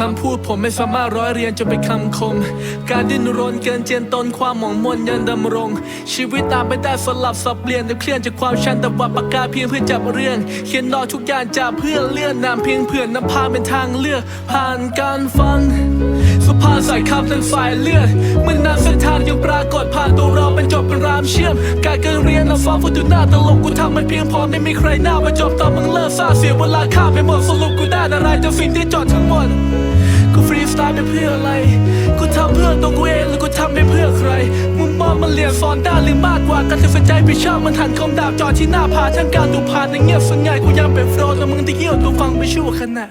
คำพูดผมไม่สามารถร้อยเรียนจนเป็นคำคม การดิ้นรนเกินเจียนตนความหมองมนยังดำรง ชีวิตตามไปได้สลับสับเปลี่ยนแต่เคลื่อนจากความชันแต่ว่าปากกาเพียงเพื่อจับเรื่อง เขียนนอกทุกอย่างจากเพื่อเลื่อนนามเพียงเพื่อนนำพาเป็นทางเลือกผ่านการฟัง สุภาพสายคำทั้งสายเลือดเมื่อนานเส้นทางยังปรากฏผ่านตัวเราเป็นจบเป็นรามเชื่อม การเกินเรียนและฟ้าฟุตุหน้าตลกกูทำไม่เพียงพอไม่มีใครหน้ามาจบตอนมึงเลิกซาเสียเวลาข้ามไปหมดสรุปกูได้อะไรจากสิ่งที่จอดทั้งหมด กูฟรีสไตล์ไปเพื่ออะไร กูทำเพื่อตัวกูเองหรือกูทำไปเพื่อใคร มุมมองมันเปลี่ยนสอนได้หรือมากกว่าการตัดสินใจไปชอบมันหันคมดาบจอดที่หน้าผาทั้งการดูผ่านในเงียบส่วนใหญ่กูยังเป็นโฟล์แต่มึงที่เยี่ยวตัวฟังไปชั่วขณะ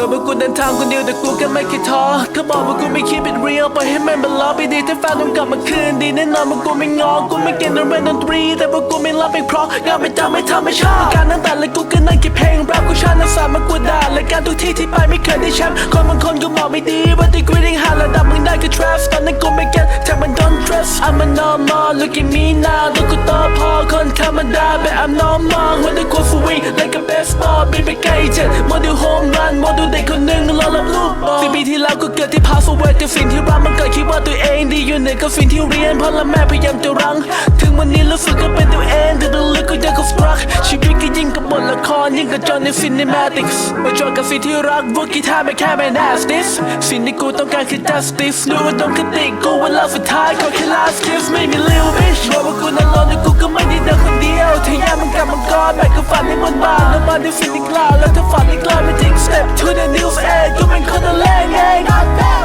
มื่อพวกกูเดินทางคนเดียวแต่กูก็ไม่เคยท้อเขาบอกว่ากูไม่คิดเป็นเรียลปล่อยให้มันเป็นล้อไปดีถ้าแฟนต้องกลับมาคืนดีแน่นอนว่ากูไม่งอกูไม่เก่งในเรื่องดนตรี แต่ว่ากูไม่รับไปเพราะงานไม่จำไม่ทำไม่ชอบการนั้นแต่ละกูก็นั่งเก็บเพลงแรปกูชานักสามากูด่าและการทุกที่ที่ไปไม่เคยได้แชมป์คนบางคนก็บอกไม่ดีว่าที่กูได้หาระดับมึงได้คือ trash ตอนนั้นกูไม่เก็ less I'm a normal look at me now ตัวกูโตพอคนธรรมดา but I'm normal วันนี้กูสวิง like a baseball บินไปไกลเจ็ดโมเดลโฮมรันโมเดลเด็กคนหนึ่งรอรับลูกบอลสิบปีที่แล้วกูเกิดที่พาสเวทกับสิ่งที่รักมันเกิดคิดว่าตัวเองดีอยู่เหนือกับสิ่งที่เรียนพราะละแม่พยายามจะรั้ง ถึงวันนี้รู้สึกก็เป็นตัวเองแต่ลึกๆก็ยังก็สตรักชีวิตก็ ครยิ่งกับจอในซินิมาติกส์มาจอกับสิ่งที่รักพวกกีตาร์ไม่แค่ไม่ nastis สิ่งที่กูต้องการคือ justice รู้ว่าต้องคติกูวลาสุดท้ายขอแค่ last kiss ไม่มี little bitch บอกว่ากูนั้นร้อนแต่กูก็ไม่ได้เดินคนเดียวถ้าอยากมันกลับมันก็แบกกับฝันในบนบานแล้วมาได้สิ่งที่กล้าแล้วถ้าฝันที่กล้าไม่ take step to the new edge กูเป็นคนละแรงเอง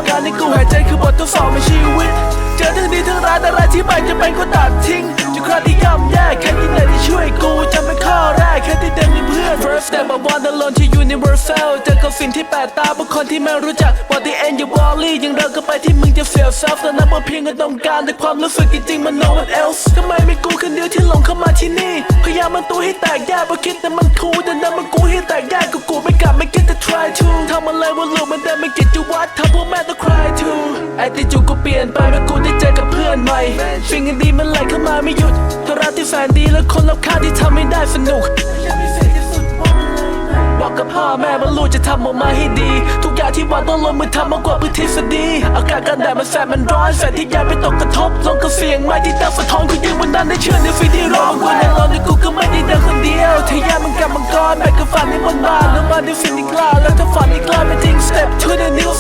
การที่กูหายใจคือบททดสอบในชีวิต เจอทั้งดีทั้งร้ายแต่อะไรที่ไม่จะเป็นก็ตัดทิ้ง คราที่ย่ำแย่แค่ที่ไหนที่ช่วยกูจะเป็นข้อแรกแค่ที่เดินเป็นเพื่อน first step I want alone ที่ universal เจอกับสิ่งที่แปลกตาบุคคลที่ไม่รู้จัก what the end you wally ยังเดินกันไปที่มึงจะ feel self แต่นับว่าเพียงแค่ต้องการแต่ความรู้สึกจริงๆมัน no one else ทำไมไม่กูคนเดียวที่หลงเข้ามาที่นี่ พยายามมันตัวให้แตกแยกเพราะคิดแต่มันคูลแต่นั่นมันกูให้แตกแยกก็กูไม่กลับไม่คิดจะ try to ทำอะไรว่าลูกมันเดินไม่กิจวัตรทำพวกแม่ต้อง cry to attitude กูเปลี่ยนไปเมื่อกูได้เจอกับเพื่อน ใหม่สิ่งดีมันไหลเข้ามาไม่หยุดทรักที่แสนดีและคนรอบข้างที่ทำให้ได้สนุกบอกกับพ่อแม่ว่าลูกจะทำออกมาให้ดี ทุกอย่างที่หวังต้องลงมือทำมากกว่าพื้นทฤษฎีอากาศกันแดดมันแสบมันร้อนแสงที่ยาไม่ตกกระทบลงกับเสียงไม้ที่ตั้งสะท้อนกูยืนบนนั้นได้เชื่อในสิ่งที่รอกูในรอในกูก็ไม่ได้เดินคนเดียวถ้ายามันกลับมังกรแบกกับฝันในบนบานแล้วมาในสิ่งที่กล้าแล้วถ้าฝันที่กล้าไม่ทิ้ง step to the new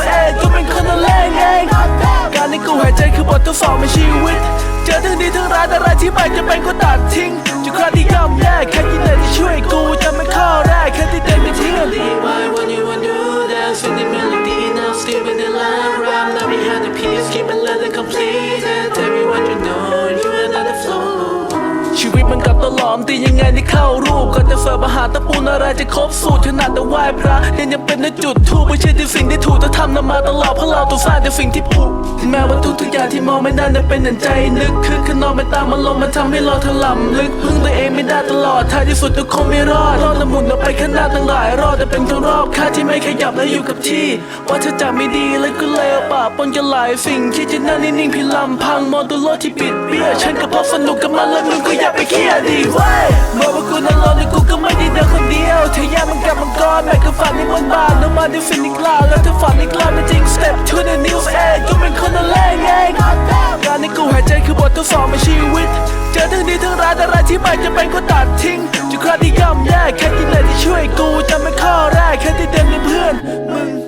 ดสอบในชีวิต เจอทั้งดีทั้งร้ายแต่อะไรที่ไม่จะเป็นก็ตัดทิ้งจุดคราที่ย่ำแย่แค่ที่ไหนที่ช่วยกูจะไม่ข้อแรกแค่ที่เดินไปทิ้ง Why when you want to dance with the melody now still with the line rhyme now behind the piece keep it let it complete and tell me what you know you another flow ชีวิตมันกับตลอมตียังไงที่เข้ารูปก็จะเสิร์ฟ อะปูนอะไรจะครบสูตรขนาดแต่ไหว้พระยังยังเป็นในจุดทูปไม่ใช่ที่สิ่งที่ถูกจะทำนำมาตลอดเพราะเราต้องสร้างแต่สิ่งที่ผูกแม้ว่าทุกทุกอย่างที่มองไม่ได้นั้นเป็นอย่างใจนึกคือขนองไปตามมันลมมันทำให้เราถลำลึกพึ่งตัวเองไม่ได้ตลอดท้ายที่สุดก็คงไม่รอดรอดละมุนออกไปข้างหน้าตั้งหลายรอบแต่เป็นตัวรอบค่าที่ไม่ขยับและอยู่กับที่ว่าถ้าจับไม่ดีแล้วก็เลวปะปนกันหลายสิ่งที่จะนั่งนิ่งๆพี่ลำพังมองตัวโลกที่ปิดเบี้ยฉันก็พอสนุกกับมันแล้วมึงก็อย่าไปเครียดดิเว้ย มาดิฟินิกลาแล้วเธอฝันอีกลาไม่จริงสเต็ปทูเดอะนิวส์เองก็เป็นคนละแรกเองงานในกูหายใจคือบททดสอบในชีวิต เจอทั้งดีทั้งร้ายแต่ร้ายที่ไปจะเป็นก็ตัดทิ้งจุดคราที่ย่ำแย่แค่กินเลยที่ช่วยกูจะเป็นข้อแรกแค่ที่เติมในเพื่อนมึง